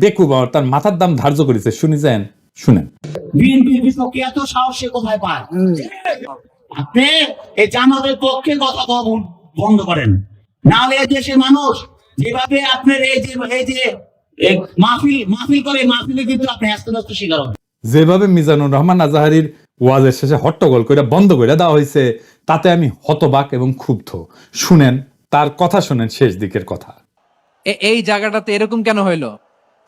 বেকুব তার মাথার দাম ধার্য করেছে শুনি যান শুনেন। বিএনপির বিপক্ষে এত সাহস সে কোথায় পায়? আপনি এই জামাতের পক্ষে কথা বন্ধ করেন। নাহলে এই দেশের মানুষ যেভাবে আপনার এই যে এই যে মাহফিল মাহফিল করে মাহফিলে কিন্তু আপনি আস্তে আস্তে শিকার হবেন। যেভাবে মিজানুর রহমান আজাহারির ওয়াজের শেষে হট্টগোল করে বন্ধ করে দেওয়া হয়েছে তাতে আমি হতবাক এবং ক্ষুব্ধ। শুনেন তার কথা শুনেন শেষ দিকের কথা। এ- এই জায়গাটাতে এরকম কেন হইল?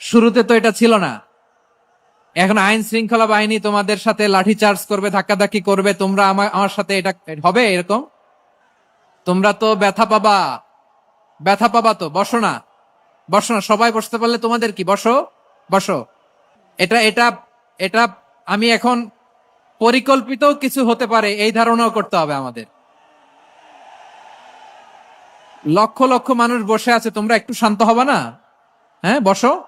শুরুতে তো এটা ছিল না। এখন আইন শৃঙ্খলা বাহিনী তোমাদের সাথে লাঠি চার্জ করবে, ধাক্কাধাক্কি করবে, তোমরা আমার আমার সাথে এটা হবে এরকম? তোমরা তো ব্যথা পাবা। ব্যথা পাবা তো, বসো না। বসো না, সবাই বসতে পারলে তোমাদের কি? বসো বসো। এটা এটা এটা আমি এখন পরিকল্পিত কিছু হতে পারে, এই ধারণাও করতে হবে আমাদের। লক্ষ লক্ষ মানুষ বসে আছে, তোমরা একটু শান্ত হবে না? হ্যাঁ বসো।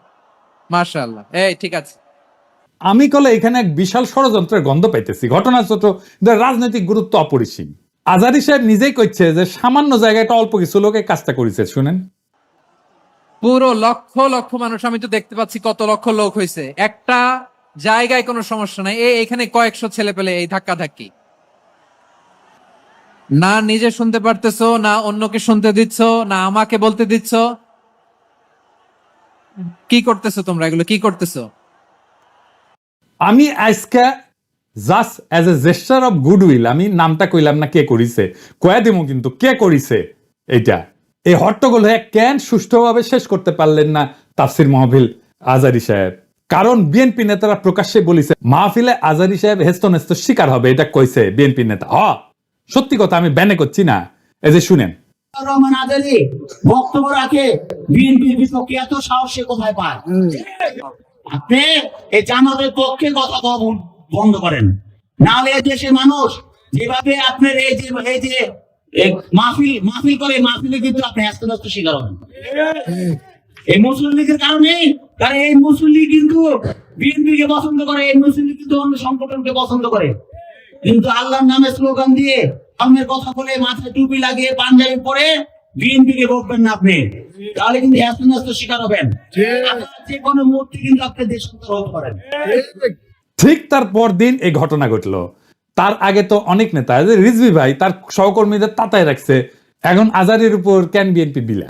মার্শাল্লাহ এই ঠিক আছে। আমি কলে এখানে এক বিশাল ষড়যন্ত্রের গন্ধ পাইতেছি। ঘটনা ছোট রাজনৈতিক গুরুত্ব অপরিসীম। আজারি সাহেব নিজেই কইছে যে সামান্য জায়গায় একটা অল্প কিছু লোক কাজটা করেছে শুনেন। পুরো লক্ষ লক্ষ মানুষ আমি তো দেখতে পাচ্ছি কত লক্ষ লোক হয়েছে একটা জায়গায় কোনো সমস্যা নাই। এই এখানে কয়েকশো ছেলে পেলে এই ধাক্কা ধাক্কি। না নিজে শুনতে পারতেছো না অন্যকে শুনতে দিচ্ছ না আমাকে বলতে দিচ্ছ। কি করতেছো তোমরা? এগুলো কি করতেছো? আমি আজকে just as a gesture of goodwill আমি নামটা কইলাম না কে করিছে, কয়া দিমু কিন্তু কে করিছে এটা এই হট্টগোল হয়ে কেন সুষ্ঠুভাবে শেষ করতে পারলেন না তাফসির মাহফিল আজারি সাহেব? কারণ বিএনপি নেতারা প্রকাশ্যে বলিছে, মাহফিলে আজারি সাহেব হেস্ত নেস্ত শিকার হবে, এটা কইছে বিএনপি নেতা। হ, সত্যি কথা আমি ব্যানে করছি না। এই যে শুনেন রহমান বক্তব্য রাখে বিএনপির বিপক্ষে, এত সাহস সে কোথায় পায়? আপনি এই জামাতের পক্ষে কথা বন্ধ করেন। নাহলে এই দেশের মানুষ যেভাবে আপনার এই যে এই যে মাহফিল মাহফিল করে, মাহফিলে কিন্তু আপনি আস্তে শিকার হবেন। এই মুসলিম লীগের কারণে, কারণ এই মুসলিম লীগ কিন্তু বিএনপি কে পছন্দ করে, এই মুসলিম লীগ কিন্তু অন্য সংগঠনকে পছন্দ করে। কিন্তু আল্লাহর নামে স্লোগান দিয়ে ধর্মের কথা বলে মাথায় টুপি লাগিয়ে পাঞ্জাবি পরে বিএনপি কে বলবেন না আপনি। তাহলে কিন্তু আস্তে আস্তে শিকার হবেন। যে কোনো মুহূর্তে কিন্তু আপনি দেশ হতে পারেন ঠিক। তার পরদিন এই ঘটনা ঘটলো। তার আগে তো অনেক নেতা রিজভি ভাই তার সহকর্মীদের তাতায় রাখছে। এখন আজারের উপর ক্যান বিএনপি বিলা?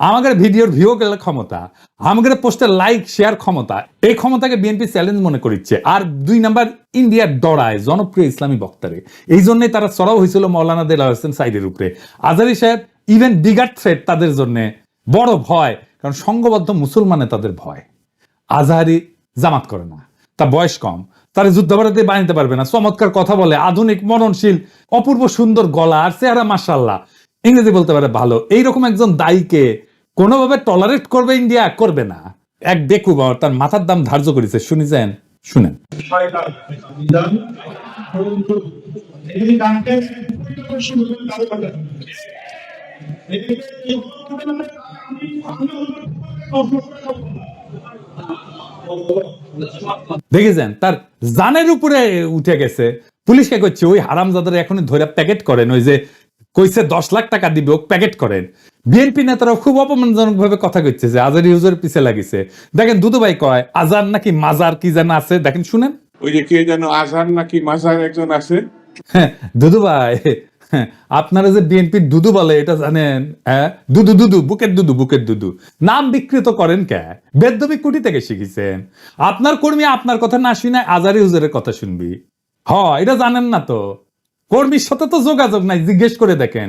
আমাদের ভিডিওর ভিউ গেলে ক্ষমতা, আমাদের পোস্টের লাইক শেয়ার ক্ষমতা, এই ক্ষমতাকে বিএনপি চ্যালেঞ্জ মনে করছে আর দুই নাম্বার ইন্ডিয়ার ডরায়, জনপ্রিয় ইসলামী বক্তারে। এই জন্যই তারা চড়াও হয়েছিল মৌলানা দেলা হোসেন সাইডের উপরে। আজারি সাহেব ইভেন বিগার থ্রেট তাদের জন্য বড় ভয়, কারণ সংঘবদ্ধ মুসলমানে তাদের ভয়। আজহারি জামাত করে না তা বয়স কম, তার যুদ্ধাপরাধে বানাইতে পারবে না। চমৎকার কথা বলে, আধুনিক মননশীল অপূর্ব সুন্দর গলা আর চেহারা মাসাল্লাহ ইংরেজি বলতে পারে ভালো। এইরকম একজন দায়ীকে কোনোভাবে টলারেট করবে ইন্ডিয়া করবে না। এক বেকুব তার মাথার দাম ধার্য করেছে। শুনি যান শুনেন। দেখেছেন? তার জানের উপরে উঠে গেছে। পুলিশকে করছে। ওই হারামজাদার এখনই ধরে প্যাকেট করেন। ওই যে কইছে দশ লাখ টাকা দিবে ও প্যাকেট করেন বিএনপি নেতারা খুব অপমানজনক ভাবে কথা কইছে যে আজার ইউজের পিছে লাগিছে। দেখেন দুদু ভাই কয় আজার নাকি মাজার কি যেন আছে? দেখেন শুনেন। ওই যে কে যেন আজহার নাকি মাজার একজন আছে? হ্যাঁ, দুদু ভাই হ্যাঁ, আপনারা যে বিএনপির দুদু বলে এটা জানেন হ্যাঁ? দুদু দুদু বুকের দুদু বুকের দুদু। নাম বিকৃত করেন কে? বেদবি কুটি থেকে শিখেছেন। আপনার কর্মী আপনার কথা না শুনে আজারি হুজুরের কথা শুনবি। হ এটা জানেন না তো। কর্মীর সাথে তো যোগাযোগ নাই, জিজ্ঞেস করে দেখেন।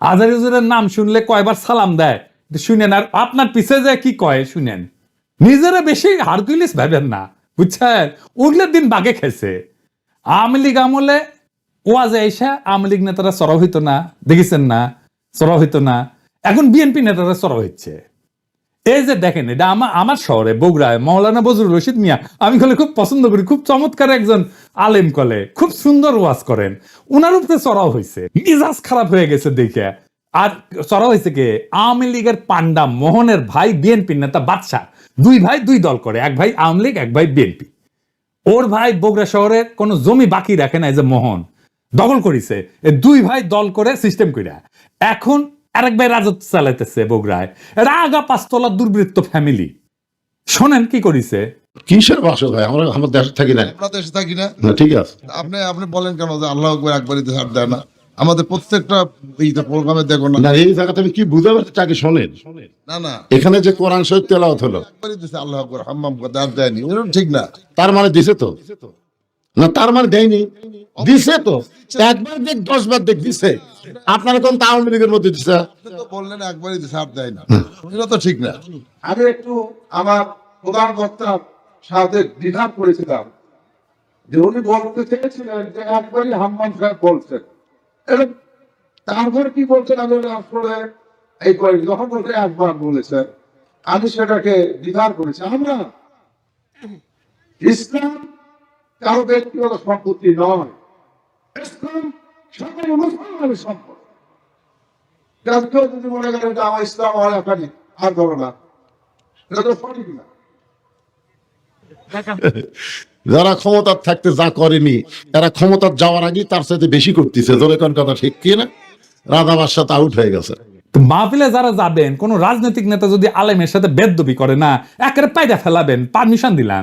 আজারি হুজুরের নাম শুনলে কয়বার সালাম দেয় শুনেন, আর আপনার পিছে যে কি কয়, শুনেন। নিজেরা বেশি হারকুলিস ভাবেন না, বুঝছেন? উঠলে দিন বাগে খেছে আওয়ামী লীগ আমলে ওয়াজে এসে আওয়ামী লীগ নেতারা সরব হইতো না, দেখেছেন না? সরব হইতো না। এখন বিএনপি নেতারা সরব হচ্ছে এই যে দেখেন, এটা আমার আমার শহরে, বগুড়ায়, মৌলানা বজরুল রশিদ মিয়া, আমি কলে খুব পছন্দ করি, খুব চমৎকার একজন আলেম কলে, খুব সুন্দর ওয়াজ করেন। ওনার উপরে চড়াও হয়েছে মিজাজ খারাপ হয়ে গেছে দেখে। আর চড়াও হয়েছে কে? আওয়ামী লীগের পান্ডা মোহনের ভাই বিএনপি নেতা বাদশাহ। দুই ভাই, দুই দল করে, এক ভাই আওয়ামী লীগ, এক ভাই বিএনপি। ওর ভাই বগুড়া শহরে কোনো জমি বাকি রাখে না, এই যে মোহন। দখল করিছে দুই ভাই দল করে সিস্টেম কইরা। এখন আরেক ভাই রাজত্ব চালাইতেছে বগুড়ায়। এরা আগা পাঁচতলা দুর্বৃত্ত ফ্যামিলি শোনেন কি করিছে? কিসের হয় আমরা আমার দেশে থাকি না আমরা দেশে থাকি না। না, ঠিক আছে। আপনি আপনি বলেন কেন যে আল্লাহ একবার একবারই ছাড় দেয় না? আমাদের প্রত্যেকটা এইটা প্রোগ্রামে দেখো না। না এই জায়গাতে আমি কি বুঝাবে চাকি শোনেন। না না। এখানে যে কোরআন শহীদ তেলাওয়াত হলো। আল্লাহ একবার হাম্মাম করে আর দেয়নি। এরকম ঠিক না। তার মানে দিছে তো? না তার মানে দেয়নি। দিছে তো? একবার দেখ দশ বার দেখ দিছে আপনারা কোন আওয়ামী লীগের মধ্যে দিছে? তো বললেন একবারই দিছে আর দেয় না। এটা তো ঠিক না। আমি একটু আমার প্রধান বক্তার সাথে দ্বিধা করেছিলাম যে উনি বলতে চেয়েছিলেন যে একবারই হাম্মাম সাহেব বলছেন। এবং তারপরে কি বলছেন আমি আসলে এই কয়েক যখন বলতে একবার বলেছেন। আমি সেটাকে দ্বিধার করেছি। আমরা ইসলাম কারও ব্যক্তিগত সম্পত্তি নয়। ইসলাম সকল মুসলমানের সম্পদ। কেউ যদি মনে করেন যে আমার ইসলাম আমার একাডি আর করো না। এটা তো সঠিক না। যারা ক্ষমতার থাকতে যা করেনি এরা ক্ষমতার যাওয়ার আগে তার সাথে বেশি করতেছে। ধরে কোন কথা ঠিক কি না? রাধা বাদশাহ আউট হয়ে গেছে। তো মাহফিলে যারা যাবেন কোন রাজনৈতিক নেতা যদি আলেমের সাথে বেদবি করে না একেবারে পায়দা ফেলাবেন পারমিশন দিলাম।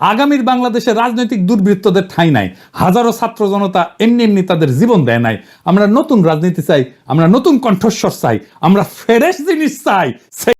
আগামীর বাংলাদেশে রাজনৈতিক দুর্বৃত্তদের ঠাঁই নাই। হাজারো ছাত্র জনতা এমনি এমনি তাদের জীবন দেয় নাই। আমরা নতুন রাজনীতি চাই, আমরা নতুন কণ্ঠস্বর চাই, আমরা ফ্রেশ জিনিস চাই।